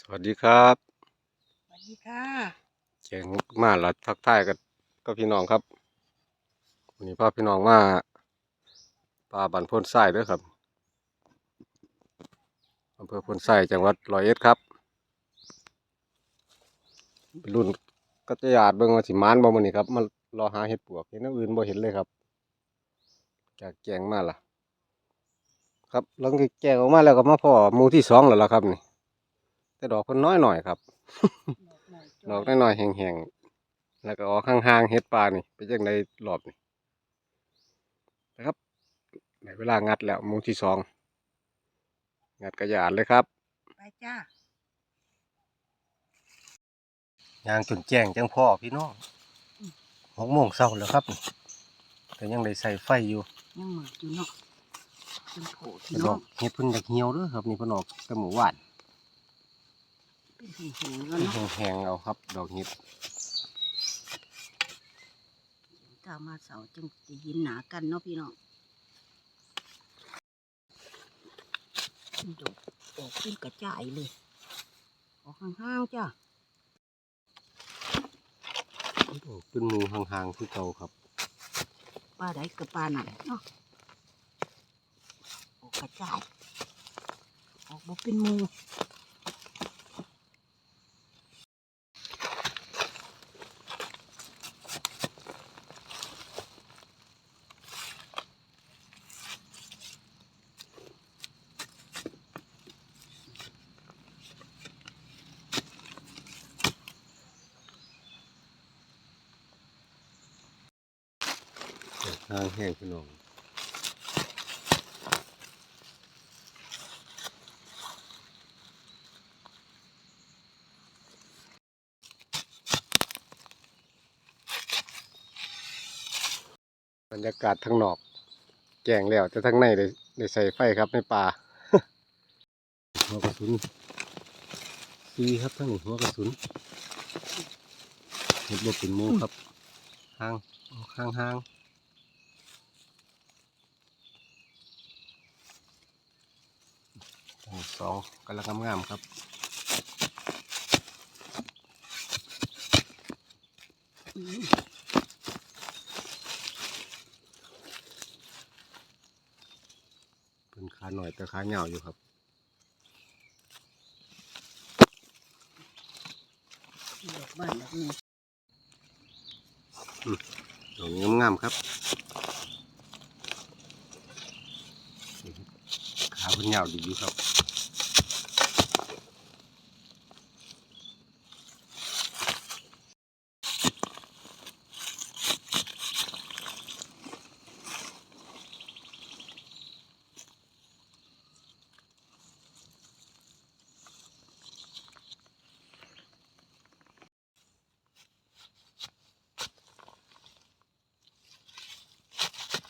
สวัสดีครับสวัสดีค่ะแจงมาละทักทายกับก็พี่น้องครับวันนี้พาพี่น้องมาปลาบันพ้นทรายเด้วยครับอำเภอพ้นทรายจังหวัดร้อยเอ็ดครับเป็นรุ่นก็จะยาดเบิ่งว่าสิมานบ่มื้อนี้ครับมารอหาเห็ดปวกเห็นอันอื่นบ่เห็นเลยครับ จากแจงมาล่ะ ครับหลังจากแจงออกมาแล้วก็มาพ่อหมู่ที่สองแล้วล่ะครับนี่ แต่ดอกเพิ่นน้อยหน่อยครับ ดอกน้อยๆแห้งๆแล้วก็ออกห่างๆเฮ็ดปลานี่ไปจังไดรอบนี่นะครับได้เวลางัดแล้วหมุงที่สองงัดกระยานเลยครับไปจ้ายางจนแจ้งจังพ่อพี่น้องหกโมงเช้าแล้วครับนี่แต่ยังได้ใส่ไฟอยู่ยังเหมือนอยู่เนาะเป็นโผล่ที่เพิ่นอน้อองกเฮ็ดเพิ่นอยากเหี่ยวเด้อครับนี่เพิ่นออกแต่หมู่หวานเป็นหิวๆ แล้วเนาะแห้งๆเอาครับ ดอกเห็ดถ้ามาเสาร์จึงจะยินหนากันเนาะพี่น้องดอกออกขึ้นกระจายเลยออกห่างๆจ้าออกเป็นหมู่ห่างๆคือเก่าครับปลาใดกับปลานั่นเนาะออกกระจายออกบ่เป็นหมู ห่างแห้งพี่น้องบรรยากาศทางนอกแจ้งแล้วแต่ทางในได้ได้ใส่ไฟครับในป่าหัวกระสุนซีครับทั้งนี้หัวกระสุนเห็ดบวกเป็นหมูครับห่างห่างห่างอัน สองกำลังงามๆครับอืมเป็นขาหน่อยแต่ขาเหงาอยู่ครับดอกบ้านดอกนี้ดอกงามๆครับ ขาเป็นเหงาดีอยู่ครับ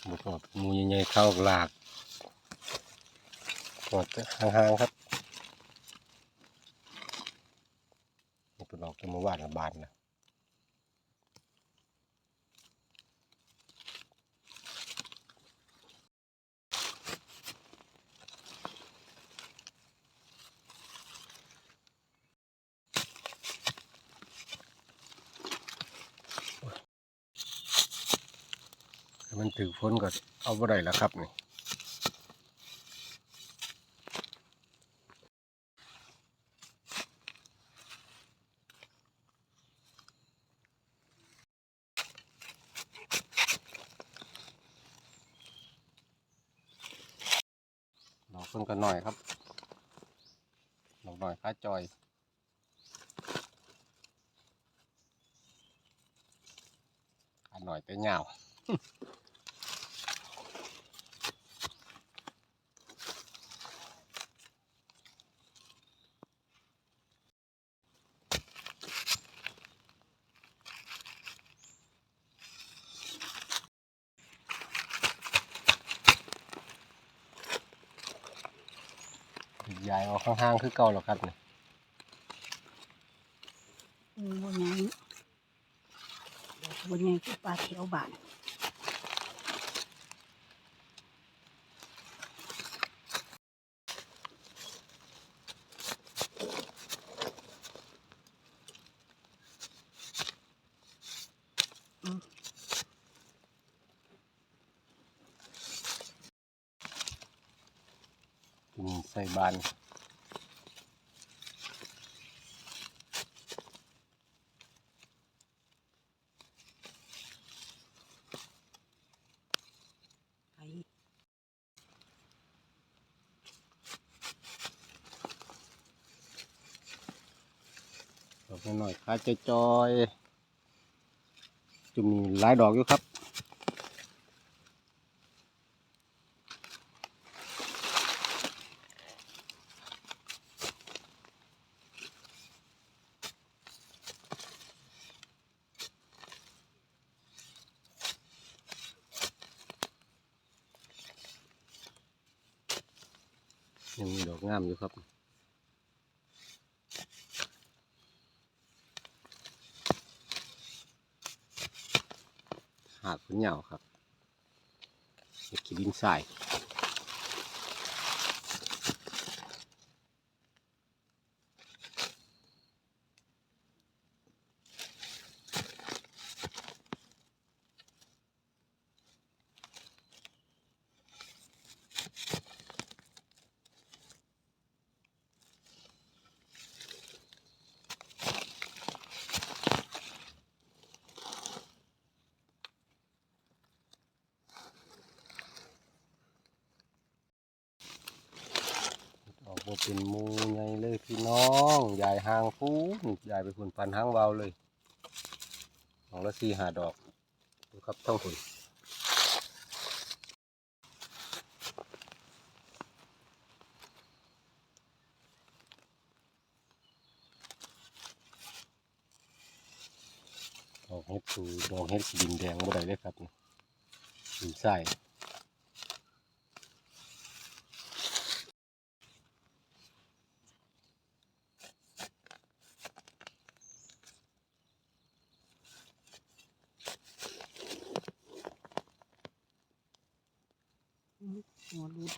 หมูกรอบหมูใหญ่ๆเข้าหลาก กดห่างๆครับนี่เป็นออกจากหมู่านกับานนะมันถือฝนก็เอาบ่ได้แล้วครับนี่ดอกเพิ่นก็ หน่อยครับดอยหน่อยค่าจอย ขาหน่อยแต่เหงา ห่างๆคือเก่าหรอกครับเนี่ยบนยังบนยังคือปลาเขียวบานใส่บาน อกน้อยๆขาจอยๆจะมีหลายดอกอยู่ครับยังมีดอกงามอยู่ครับ หาดพื้น เหยาครับเห็ดขี้ดินทราย ออกมเป็นมูไงเลยพี่น้องยายหางฟูยายไปคุณปันหางเบาเลยของละสี่หาดอกดูครับต้องคุณดอกเห็ดตูดอกเห็ดดินแดงบ่ได้เลยครับนี่ดินทราย หัวรูด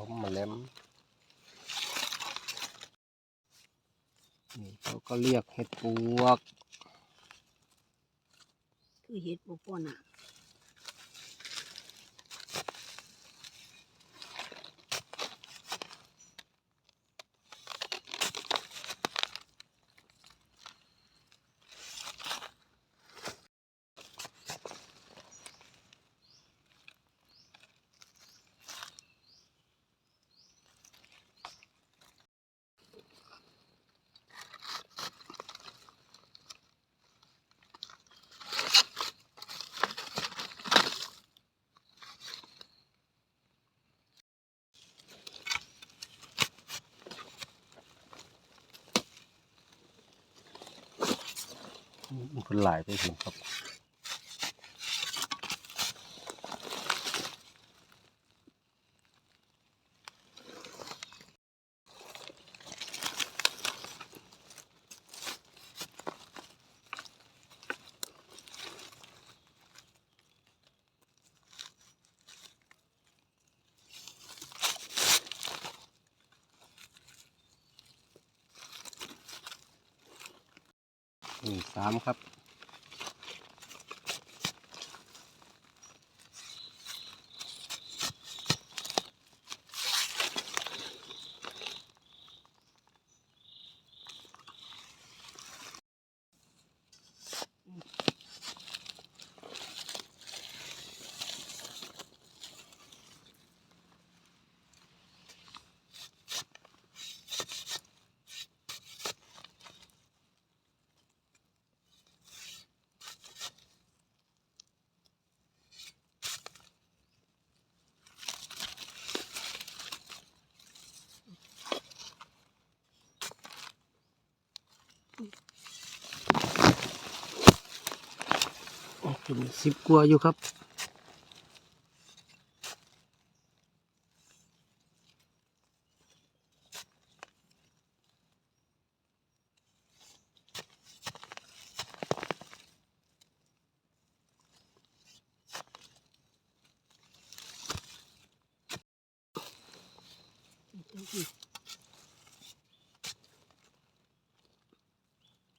ล้มมาแล้มนี่เขาก็เรียกเห็ดปวก คือเห็ดบ่ป้อนอะ มัน คนหลายไปถึงครับนี่สามครับ เป็นสิบกลัวอยู่ครับ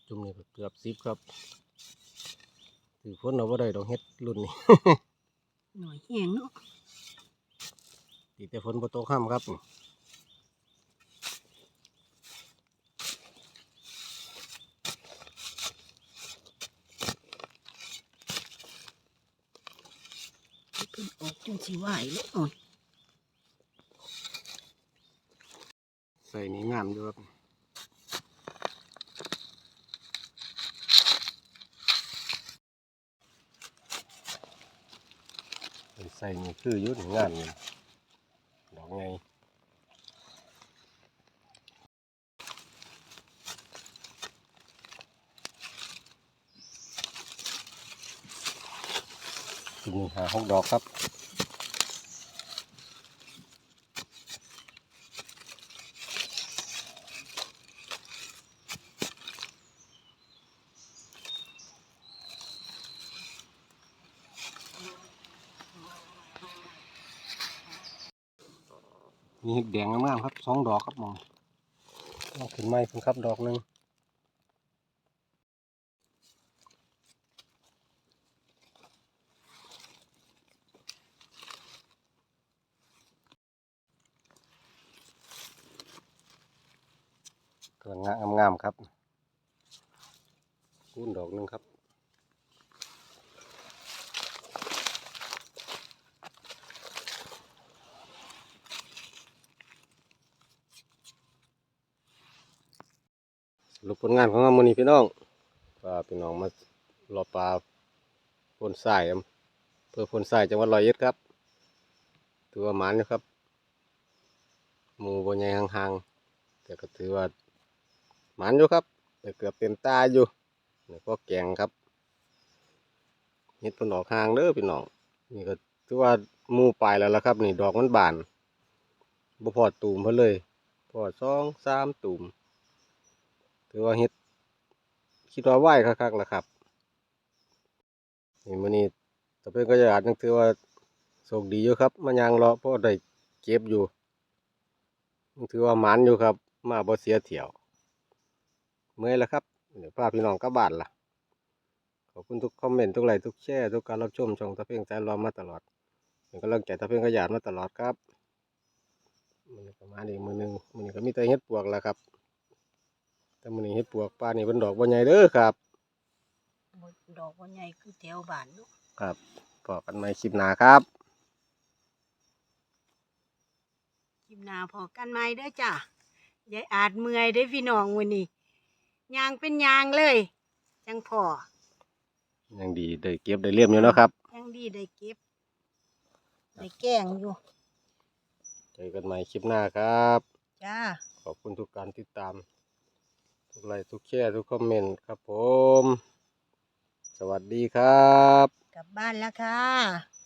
จุ่มนี่เกือบสิบครับ ถือฝนเอาบ่ได้ดอกเฮ็ดรุ่นนี้ หน่อยแห้งเนาะตีแต่ฝนบ่ตกห้ามครับให้เพิ่นออกจังสิไหวเลยอ่อน ใส่นี่งามอยู่ครับ ใส่นี่คือยุ่นงามอยู่ดอกไงทีนี้หาหกดอกครับ มีเห็ดแดงงามๆครับสองดอกครับมองเอาขึ้นไม้ขึ้นครับดอกหนึ่งกำลังงามๆครับคูนดอกหนึ่งครับ รุปผลงานของเรามื้อนี้พี่น้องว่าพี่น้องมารอปลาพ่นทรายเพื่อพ่นทรายจังหวัดร้อยเอ็ดครับถือว่าหมานอยู่ครับหมูบนใหญ่ห่างๆแต่ก็ถือว่าหมานอยู่ครับแต่เกือบเต็มตาอยู่นี่ก็แกงครับเห็ดเพิ่นออกห่างเด้อพี่น้องนี่ก็ถือว่ามูปลายแล้วละครับ นี่ดอกมันบานบ่พอตูมเพิ่นเลยพอสองสามตูม ถือว่าเฮ็ดคิดว่าไหวคักๆแหละครับนี่มื้อนี้ตะเพิ่นก็จะอาจยังถือว่าโชคดีอยู่ครับมันยังรอเพราะได้เก็บอยู่ยังถือว่าหมันอยู่ครับ มาบ่เสียเที่ยว เมื่อยแล้วครับเดี๋ยวพาพี่น้องกลับบ้านล่ะขอบคุณทุกคอมเมนต์ทุกไลค์ทุกแชร์ทุกการรับชมช่องตะเพ่งสายรอมาตลอดเป็นกำลังใจตะเพ่งขยันมาตลอดครับมันนี้ประมาณอีกมือหนึงมันนี้ก็มีแต่เฮ็ดปวกแล้วครับ แต่มื้อนี้เฮ็ดปวกปลานี่เป็นดอกบ่ใหญ่เด้อครับบ่ดอกบ่ใหญ่คือแถวบ้านเนาะครับพอกันใหม่คลิปหน้าครับคลิปหน้าพอกันใหม่เด้อจ้ะยายอาจเมื่อยได้อพี่น้องมื้อนี้ยางเป็นยางเลยจังพอยังดีได้เก็บได้เลี่ยมอยู่เนาะครับยังดีได้เก็บได้แกงอยู่เจอกันใหม่คลิปหน้าครับ จ้า ขอบคุณทุกการติดตาม ทุกไลค์ทุกแชร์ทุกคอมเมนต์ครับผม สวัสดีครับ กลับบ้านแล้วค่ะ